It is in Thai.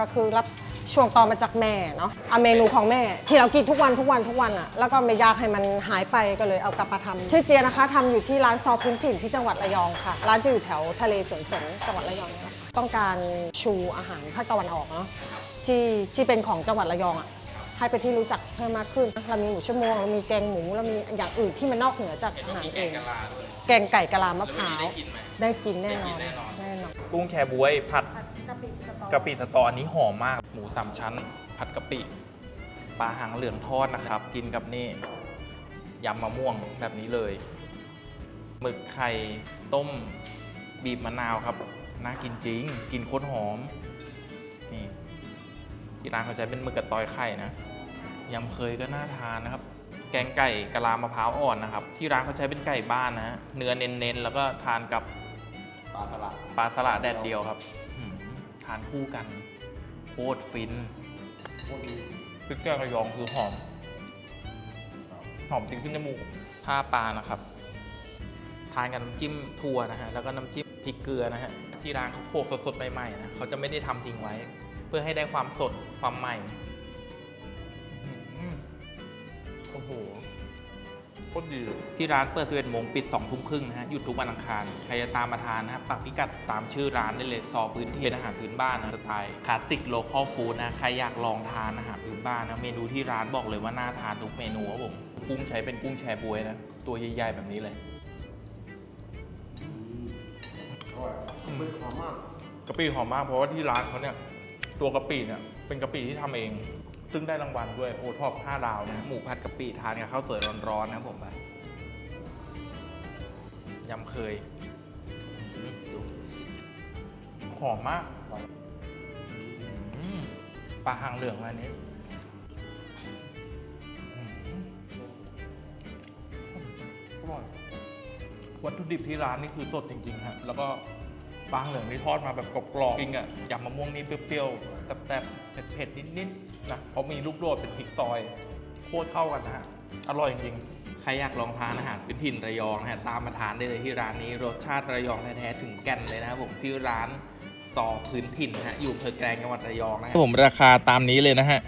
ก็คือรับช่วงต่อมาจากแม่เนาะเอาเมนูของแม่ ที่เรากินทุกวันทุกวันทุกวันอะแล้วก็ไม่อยากให้มันหายไปก็เลยเอากลับมาทำชื่อเจียนะคะทำอยู่ที่ร้านซอพื้นถิ่นที่จังหวัดระยองค่ะ ร้านจะอยู่แถวทะเลสวนสนจังหวัดระยองเนี่ยนะคะต้องการชูอาหารภาคตะวันออกเนาะที่ที่เป็นของจังหวัดระยองอะให้เป็นที่รู้จักเพิ่มมากขึ้นเรามีหมูชั่วโมงเรามีแกงหมูเรามีอย่างอื่นที่มันนอกเหนือจากอาหารเองแกงไก่กะลามะพร้าวได้กินแน่นอนแน่นอนกุ้งแชบวยผัด กะปิสตอกะปิสตออันนี้หอมมาก หมูสามชั้น ผัดกะปิปลาหางเหลืองทอดนะครับ กินกับนี่ยำมะม่วงแบบนี้เลยหมึกไข่ต้มบีบมะนาวครับน่ากินจริง กินโคตรหอมนี่ที่ร้านเขาใช้เป็นหมึกกระตอยไข่นะยำเคยก็น่าทานนะครับ แกงไก่กะลามะพร้าวอ่อนนะครับ ที่ร้านเขาใช้เป็นไก่บ้านนะฮะเนื้อเน้นๆแล้วก็ทานกับปลาสลัดปลาสลัดแดดเดียวครับหืมทานคู่กันโคตรฟินพวกนี้พริกแกงระยองคือหอมครับหอมติดขึ้นจมูกผ้าปลานะครับ ทานกับน้ำจิ้มถั่วนะฮะ แล้วก็น้ำจิ้มพริกเกลือนะฮะ ที่ร้านเขาโขลกสดๆใหม่ๆนะเขาจะไม่ได้ทำทิ้งไว้ เพื่อให้ได้ความสดความใหม่อื้อหือโอ้โห โคตรดีที่ร้านเปิด11โมงปิด2ทุ่มครึ่งนะฮะหยุดทุกวันอังคาร ใครจะตามมาทานนะครับปักพิกัดตามชื่อร้านได้เลยซอพื้นที่เป็นอาหารพื้นบ้านนะสไตล์คลาสสิกโลคอลฟู้ดนะ ใครอยากลองทานอาหารพื้นบ้านนะ เมนูที่ร้านบอกเลยว่าน่าทานทุกเมนูครับผม กุ้งใช้เป็นกุ้งแชบวยนะ ตัวใหญ่ๆแบบนี้เลยอืมอร่อยไม่หอมมาก กะปิหอมมากเพราะว่าที่ร้านเขาเนี่ย ตัวกะปิเนี่ยเป็นกะปิที่ทำเอง ซึ่งได้รางวัลด้วยโอท็อป5ดาวนะหมูผัดกะปิทานกับข้าวสวยร้อนๆนะครับผมไปยำเคยหอมมากปลาหางเหลืองอันนี้อร่อยวัตถุดิบที่ร้านนี่คือสดจริงๆครับแล้วก็ ปลาเหลืองที่ทอดมาแบบกรอบๆจริงอะยำมะม่วงนี่เปรี้ยวๆแซ่บๆเผ็ดๆนิดๆนะเพราะมีลูกโดดเป็นพริกซอยโคตรเข้ากันนะฮะอร่อยจริงๆใครอยากลองทานอาหารพื้นถิ่นระยองนะฮะตามมาทานได้เลยที่ร้านนี้รสชาติระยองแท้ๆถึงแก่นเลยนะครับผมที่ร้านซอพื้นถิ่นนะฮะอยู่อำเภอแกลงจังหวัดระยองนะฮะผมราคาตามนี้เลยนะฮะ